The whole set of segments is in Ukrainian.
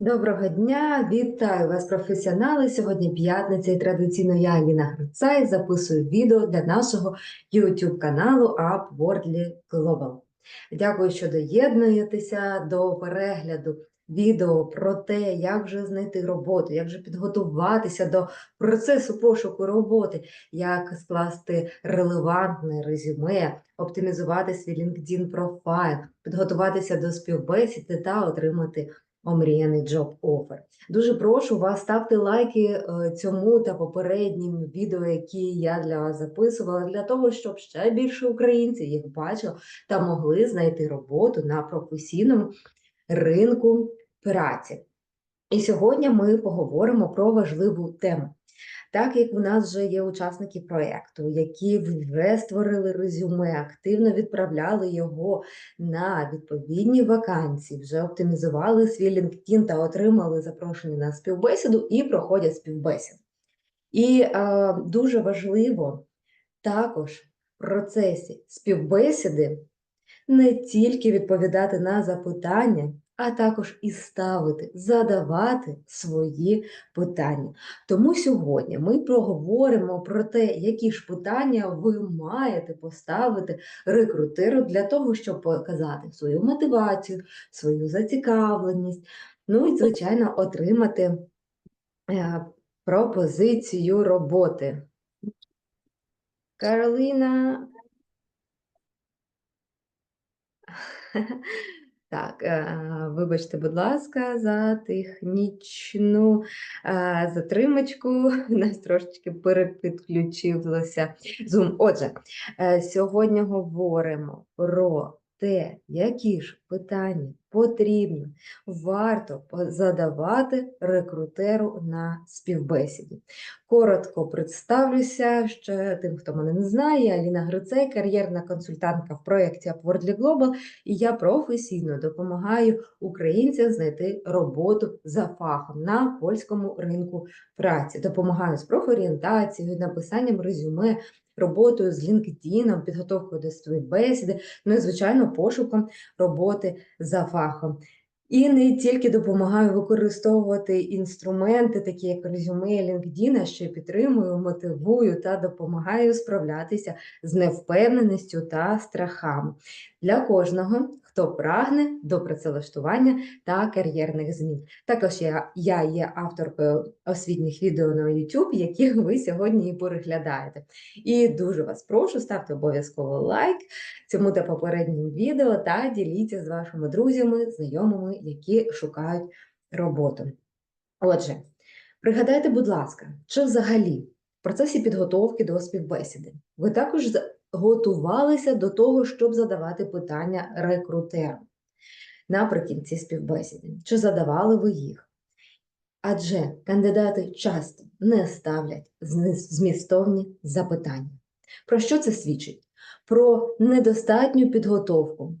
Доброго дня, вітаю вас, професіонали. Сьогодні п'ятниця і традиційно я Аліна Грицай записую відео для нашого YouTube каналу Upwardly Global. Дякую, що доєднуєтеся до перегляду відео про те, як же знайти роботу, як же підготуватися до процесу пошуку роботи, як скласти релевантне резюме, оптимізувати свій LinkedIn профайл, підготуватися до співбесіди та отримати омріяний джоб офер. Дуже прошу вас ставте лайки е, цьому та попереднім відео, які я для вас записувала, для того, щоб ще більше українців їх бачили та могли знайти роботу на професійному ринку праці. І сьогодні ми поговоримо про важливу тему. Так як у нас вже є учасники проєкту, які вже створили резюме, активно відправляли його на відповідні вакансії, вже оптимізували свій LinkedIn та отримали запрошення на співбесіду і проходять співбесіду. І е, дуже важливо також в процесі співбесіди не тільки відповідати на запитання, а також і ставити, задавати свої питання. Тому сьогодні ми проговоримо про те, які ж питання ви маєте поставити рекрутеру для того, щоб показати свою мотивацію, свою зацікавленість, ну і, звичайно, отримати е, пропозицію роботи. Кароліна. Так, вибачте, будь ласка, за технічну затримочку. Нас трошечки перепідключилося Zoom. Отже, е, сьогодні говоримо про те, які ж питання потрібно, варто по- задавати рекрутеру на співбесіді. Коротко представлюся ще тим, хто мене не знає. я Аліна Грицей, кар'єрна консультантка в проєкті Upwardly Global, і я професійно допомагаю українцям знайти роботу за фахом на польському ринку праці. Допомагаю з профорієнтацією, написанням резюме, роботою з LinkedIn, підготовкою до співбесіди, ну і, звичайно, пошуком роботи за фахом. І не тільки допомагаю використовувати інструменти, такі як резюме LinkedIn, й підтримую, мотивую та допомагаю справлятися з невпевненістю та страхами для кожного, хто прагне до працевлаштування та кар'єрних змін. Також я, я є авторкою освітніх відео на YouTube, які ви сьогодні і переглядаєте. І дуже вас прошу, ставте обов'язково лайк цьому та попереднім відео та діліться з вашими друзями, знайомими, які шукають роботу. Отже, пригадайте, будь ласка, чи взагалі в процесі підготовки до співбесіди ви також готувалися до того, щоб задавати питання рекрутеру наприкінці співбесіди? Чи задавали ви їх? Адже кандидати часто не ставлять змістовні запитання. Про що це свідчить? Про недостатню підготовку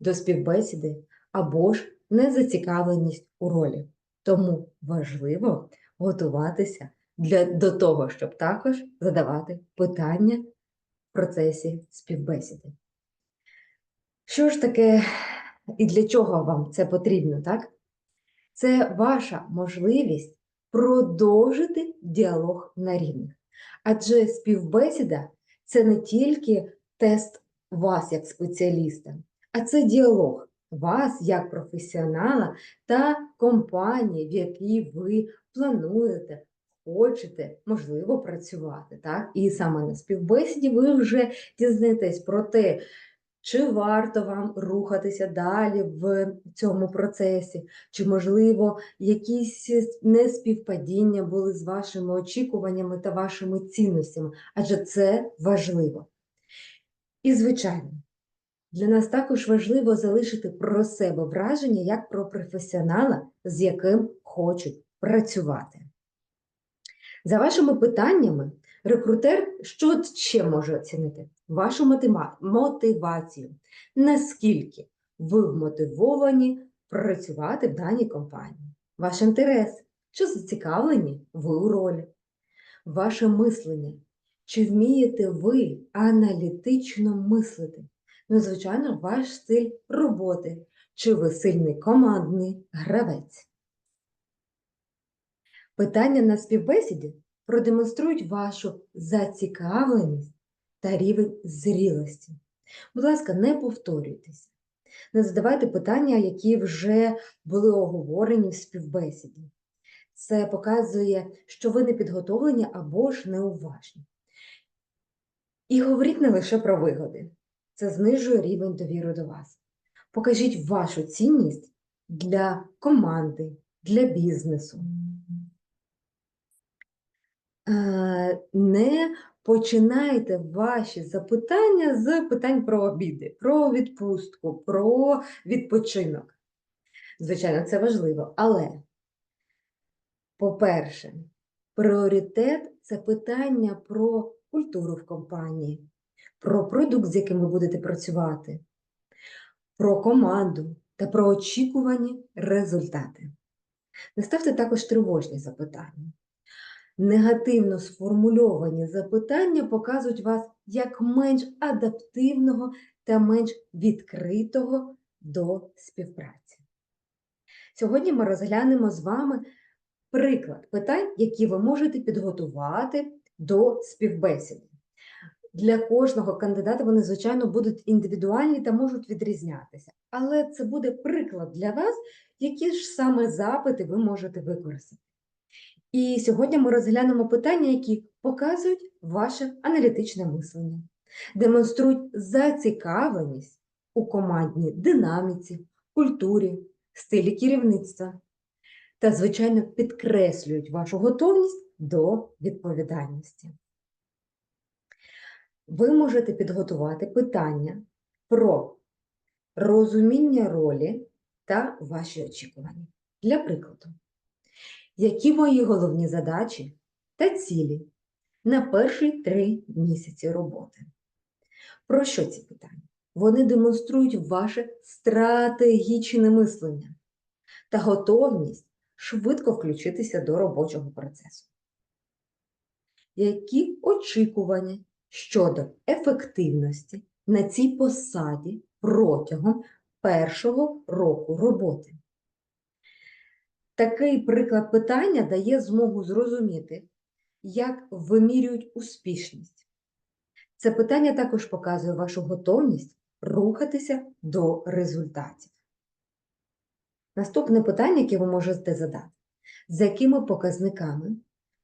до співбесіди або ж незацікавленість у ролі. Тому важливо готуватися для, до того, щоб також задавати питання в процесі співбесіди. Що ж таке і для чого вам це потрібно, так? Це ваша можливість продовжити діалог на рівних. Адже співбесіда це не тільки тест вас як спеціаліста, а це діалог вас як професіонала та компанії, в якій ви плануєте, хочете, можливо, працювати. Так? І саме на співбесіді ви вже дізнаєтесь про те, чи варто вам рухатися далі в цьому процесі, чи, можливо, якісь неспівпадіння були з вашими очікуваннями та вашими цінностями, адже це важливо. І, звичайно, для нас також важливо залишити про себе враження як про професіонала, з яким хочуть працювати. За вашими питаннями, рекрутер що ще може оцінити? Вашу мотивацію. Наскільки ви вмотивовані працювати в даній компанії? Ваш інтерес, чи зацікавлені ви у ролі? Ваше мислення. Чи вмієте ви аналітично мислити? Ну, звичайно, ваш стиль роботи. Чи ви сильний командний гравець? Питання на співбесіді продемонструють вашу зацікавленість та рівень зрілості. Будь ласка, не повторюйтеся. Не задавайте питання, які вже були оговорені в співбесіді. Це показує, що ви не підготовлені або ж неуважні. І говоріть не лише про вигоди. Це знижує рівень довіри до вас. Покажіть вашу цінність для команди, для бізнесу. Е, Не починайте ваші запитання з питань про обіди, про відпустку, про відпочинок. Звичайно, це важливо, але, по-перше, пріоритет це питання про культуру в компанії, про продукт, з яким ви будете працювати, про команду та про очікувані результати. Не ставте також тривожні запитання. Негативно сформульовані запитання показують вас як менш адаптивного та менш відкритого до співпраці. Сьогодні ми розглянемо з вами приклад питань, які ви можете підготувати до співбесіди. Для кожного кандидата вони, звичайно, будуть індивідуальні та можуть відрізнятися. Але це буде приклад для вас, які ж саме запити ви можете використати. І сьогодні ми розглянемо питання, які показують ваше аналітичне мислення, демонструють зацікавленість у командній динаміці, культурі, стилі керівництва та, звичайно, підкреслюють вашу готовність до відповідальності. Ви можете підготувати питання про розуміння ролі та ваші очікування. Для прикладу, які мої головні задачі та цілі на перші три місяці роботи? Про що ці питання? Вони демонструють ваше стратегічне мислення та готовність швидко включитися до робочого процесу. Які очікування щодо ефективності на цій посаді протягом першого року роботи? Такий приклад питання дає змогу зрозуміти, як вимірюють успішність. Це питання також показує вашу готовність рухатися до результатів. Наступне питання, яке ви можете задати, за якими показниками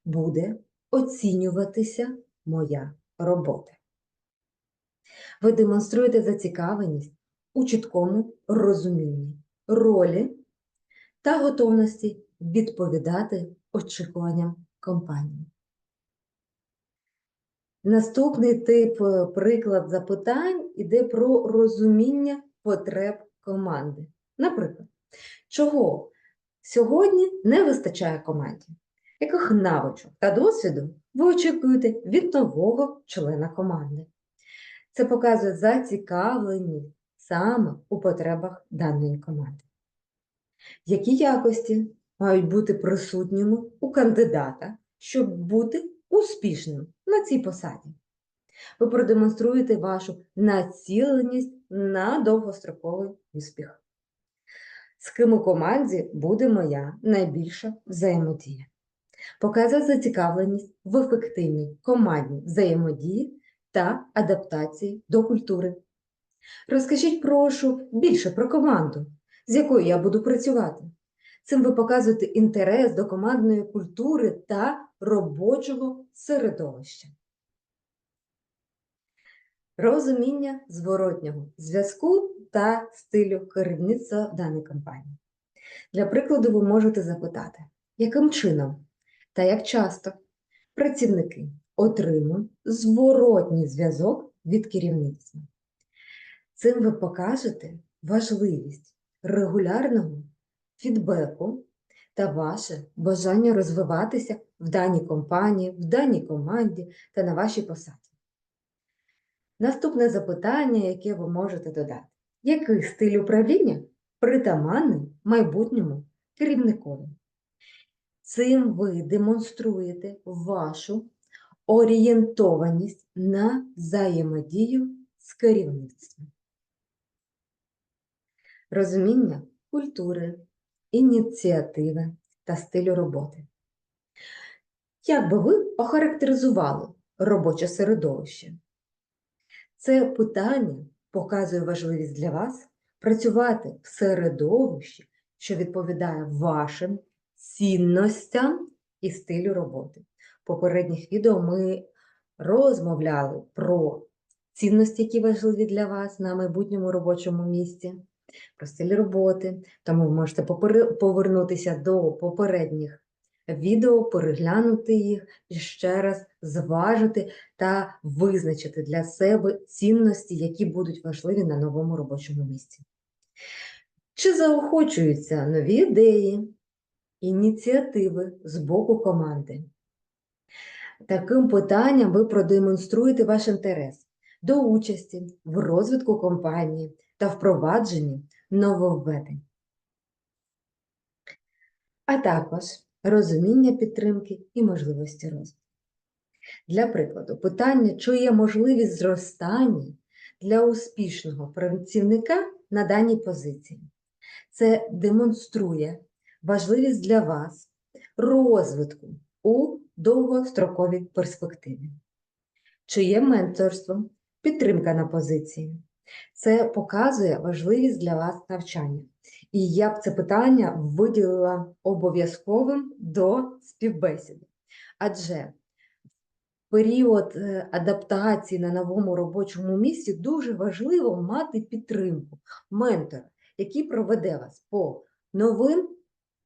буде оцінюватися моя робота? Ви демонструєте зацікавленість у чіткому розумінні ролі та готовності відповідати очікуванням компанії. Наступний тип е, приклад запитань іде про розуміння потреб команди. Наприклад, чого сьогодні не вистачає команді? Яких навичок та досвіду ви очікуєте від нового члена команди? Це показує зацікавленість саме у потребах даної команди. Які якості мають бути присутніми у кандидата, щоб бути успішним на цій посаді? Ви продемонструєте вашу націленість на довгостроковий успіх. З ким у команді буде моя найбільша взаємодія. Показує зацікавленість в ефективній командній взаємодії та адаптації до культури. Розкажіть, прошу, більше про команду, з якою я буду працювати. Цим ви показуєте інтерес до командної культури та робочого середовища. Розуміння зворотнього зв'язку та стилю керівництва даної компанії. Для прикладу, ви можете запитати, яким чином та як часто працівники отримують зворотній зв'язок від керівництва. Цим ви покажете важливість регулярного фідбеку та ваше бажання розвиватися в даній компанії, в даній команді та на вашій посаді. Наступне запитання, яке ви можете додати. Який стиль управління притаманний майбутньому керівникові? Цим ви демонструєте вашу орієнтованість на взаємодію з керівництвом. Розуміння культури, ініціативи та стилю роботи. Як би ви охарактеризували робоче середовище? Це питання показує важливість для вас працювати в середовищі, що відповідає вашим цінностям і стилю роботи. В попередніх відео ми розмовляли про цінності, які важливі для вас на майбутньому робочому місці, про стиль роботи. Тому ви можете повернутися до попередніх відео, переглянути їх і ще раз зважити та визначити для себе цінності, які будуть важливі на новому робочому місці. Чи заохочуються нові ідеї, ініціативи з боку команди? Таким питанням ви продемонструєте ваш інтерес до участі в розвитку компанії та впровадженні нововведень, а також розуміння підтримки і можливості розвитку. Для прикладу, питання, чи є можливість зростання для успішного працівника на даній позиції. Це демонструє важливість для вас розвитку у довгостроковій перспективі. Чи є менторство, підтримка на позиції? Це показує важливість для вас навчання. І я б це питання виділила обов'язковим до співбесіди. Адже період е, адаптації на новому робочому місці дуже важливо мати підтримку, ментора, який проведе вас по новим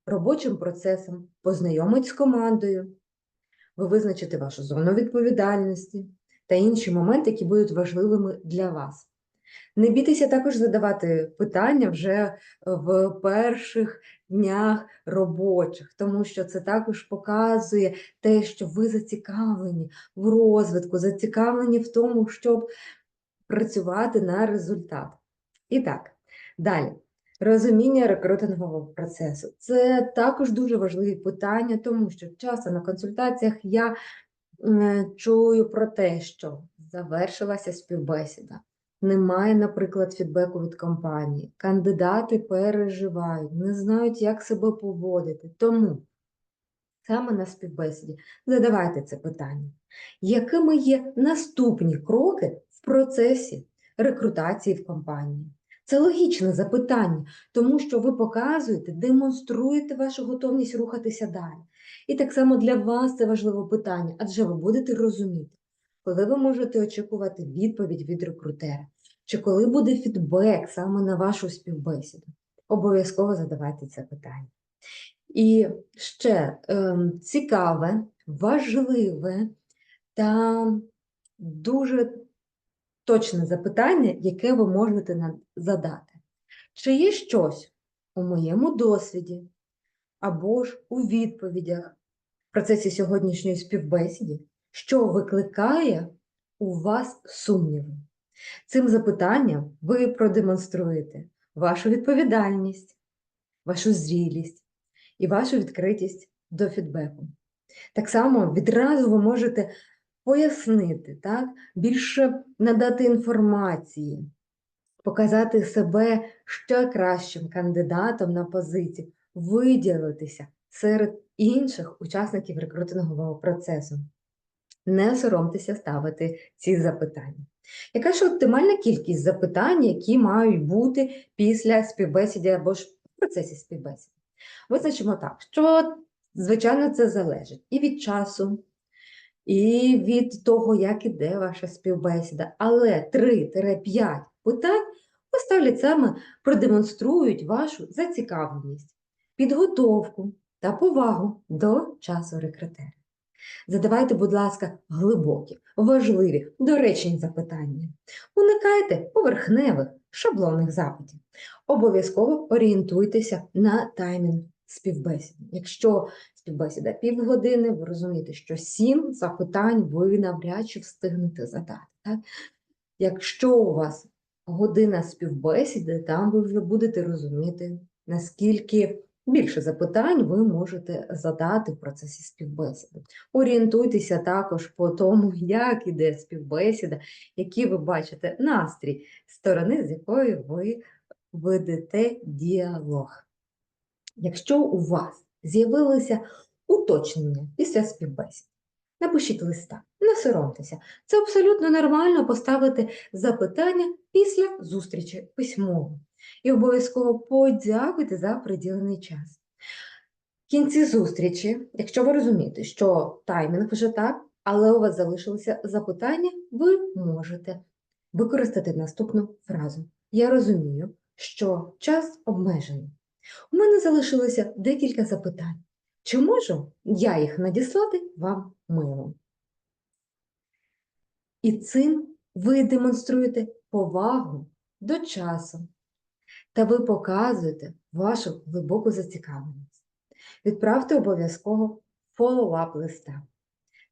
робочим процесам, познайомить з командою, ви визначите вашу зону відповідальності та інші моменти, які будуть важливими для вас. Не бійтеся також задавати питання вже в перших днях робочих, тому що це також показує те, що ви зацікавлені в розвитку, зацікавлені в тому, щоб працювати на результат. І так, далі. Розуміння рекрутингового процесу. Це також дуже важливі питання, тому що часто на консультаціях я чую про те, що завершилася співбесіда. Немає, наприклад, фідбеку від компанії. Кандидати переживають, не знають, як себе поводити. Тому саме на співбесіді задавайте це питання. Якими є наступні кроки в процесі рекрутації в компанії? Це логічне запитання, тому що ви показуєте, демонструєте вашу готовність рухатися далі. І так само для вас це важливе питання, адже ви будете розуміти, коли ви можете очікувати відповідь від рекрутера, чи коли буде фідбек саме на вашу співбесіду. Обов'язково задавайте це питання. І ще ем, цікаве, важливе та дуже точне запитання, яке ви можете на- задати. Чи є щось у моєму досвіді або ж у відповідях в процесі сьогоднішньої співбесіди, що викликає у вас сумніви? Цим запитанням ви продемонструєте вашу відповідальність, вашу зрілість і вашу відкритість до фідбеку. Так само відразу ви можете пояснити, так? більше надати інформації, показати себе ще кращим кандидатом на позицію, виділитися серед інших учасників рекрутингового процесу. Не соромтеся ставити ці запитання. Яка ж оптимальна кількість запитань, які мають бути після співбесіди або ж в процесі співбесіди? Визначимо так, що, звичайно, це залежить і від часу, і від того, як іде ваша співбесіда. Але 3-5 питань поставлять саме, продемонструють вашу зацікавленість, підготовку та повагу до часу рекрутера. Задавайте, будь ласка, глибокі, важливі, доречні запитання. Уникайте поверхневих, шаблонних запитів. Обов'язково орієнтуйтеся на таймінг співбесіди. Якщо співбесіда півгодини, ви розумієте, що сім запитань ви навряд чи встигнете задати. Так? Якщо у вас година співбесіди, там ви вже будете розуміти, наскільки більше запитань ви можете задати в процесі співбесіди. Орієнтуйтеся також по тому, як іде співбесіда, який ви бачите настрій сторони, з якою ви ведете діалог. Якщо у вас з'явилися уточнення після співбесід, Напишіть листа, не соромтеся. Це абсолютно нормально поставити запитання після зустрічі письмово. І обов'язково подякуйте за приділений час. В кінці зустрічі, якщо ви розумієте, що таймінг вже так, але у вас залишилися запитання, ви можете використати наступну фразу. Я розумію, що час обмежений. У мене залишилося декілька запитань. Чи можу я їх надіслати вам милом? І цим ви демонструєте повагу до часу, та ви показуєте вашу глибоку зацікавленість. Відправте обов'язково follow-up листа.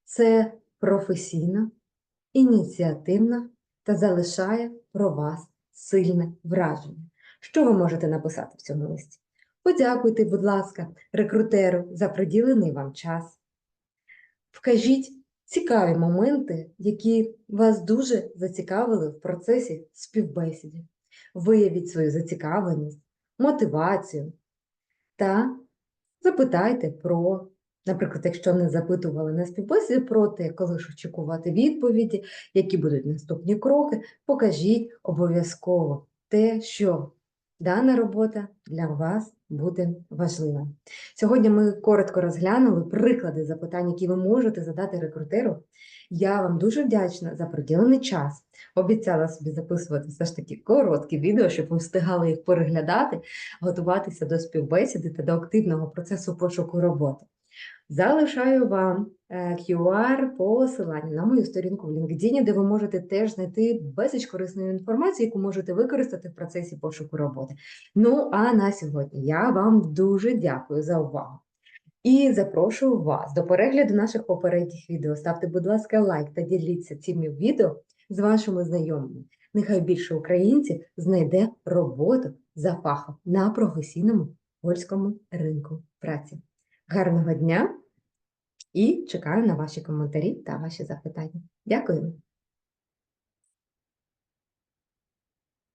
Це професійно, ініціативно та залишає про вас сильне враження. Що ви можете написати в цьому листі? Подякуйте, будь ласка, рекрутеру за приділений вам час. Вкажіть цікаві моменти, які вас дуже зацікавили в процесі співбесіди. Виявіть свою зацікавленість, мотивацію та запитайте про, наприклад, якщо не запитували на співбесіді, про те, коли ж очікувати відповіді, які будуть наступні кроки, покажіть обов'язково те, що дана робота для вас буде важлива. Сьогодні ми коротко розглянули приклади запитань, які ви можете задати рекрутеру. Я вам дуже вдячна за приділений час. Обіцяла собі записувати все ж таки короткі відео, щоб ви встигали їх переглядати, готуватися до співбесіди та до активного процесу пошуку роботи. Залишаю вам е, QR-посилання на мою сторінку в LinkedIn, де ви можете теж знайти безліч корисної інформації, яку можете використати в процесі пошуку роботи. Ну а на сьогодні я вам дуже дякую за увагу. І запрошую вас до перегляду наших попередніх відео. Ставте, будь ласка, лайк та діліться цими відео з вашими знайомими. Нехай більше українців знайде роботу за фахом на професійному польському ринку праці. Гарного дня і чекаю на ваші коментарі та ваші запитання. Дякую.